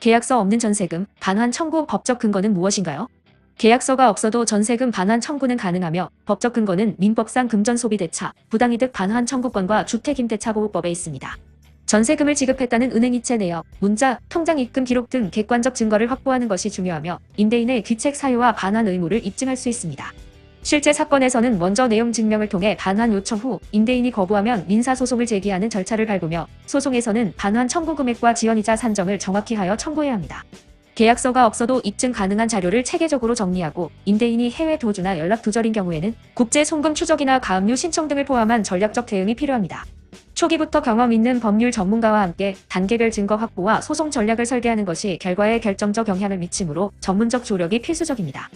계약서 없는 전세금 반환 청구 법적 근거는 무엇인가요? 계약서가 없어도 전세금 반환 청구는 가능하며 법적 근거는 민법상 금전소비대차, 부당이득 반환 청구권과 주택임대차보호법에 있습니다. 전세금을 지급했다는 은행이체 내역, 문자, 통장 입금 기록 등 객관적 증거를 확보하는 것이 중요하며 임대인의 귀책 사유와 반환 의무를 입증할 수 있습니다. 실제 사건에서는 먼저 내용 증명을 통해 반환 요청 후 임대인이 거부하면 민사소송을 제기하는 절차를 밟으며 소송에서는 반환 청구 금액과 지연이자 산정을 정확히 하여 청구해야 합니다. 계약서가 없어도 입증 가능한 자료를 체계적으로 정리하고 임대인이 해외 도주나 연락 두절인 경우에는 국제 송금 추적이나 가압류 신청 등을 포함한 전략적 대응이 필요합니다. 초기부터 경험 있는 법률 전문가와 함께 단계별 증거 확보와 소송 전략을 설계하는 것이 결과에 결정적 영향을 미치므로 전문적 조력이 필수적입니다.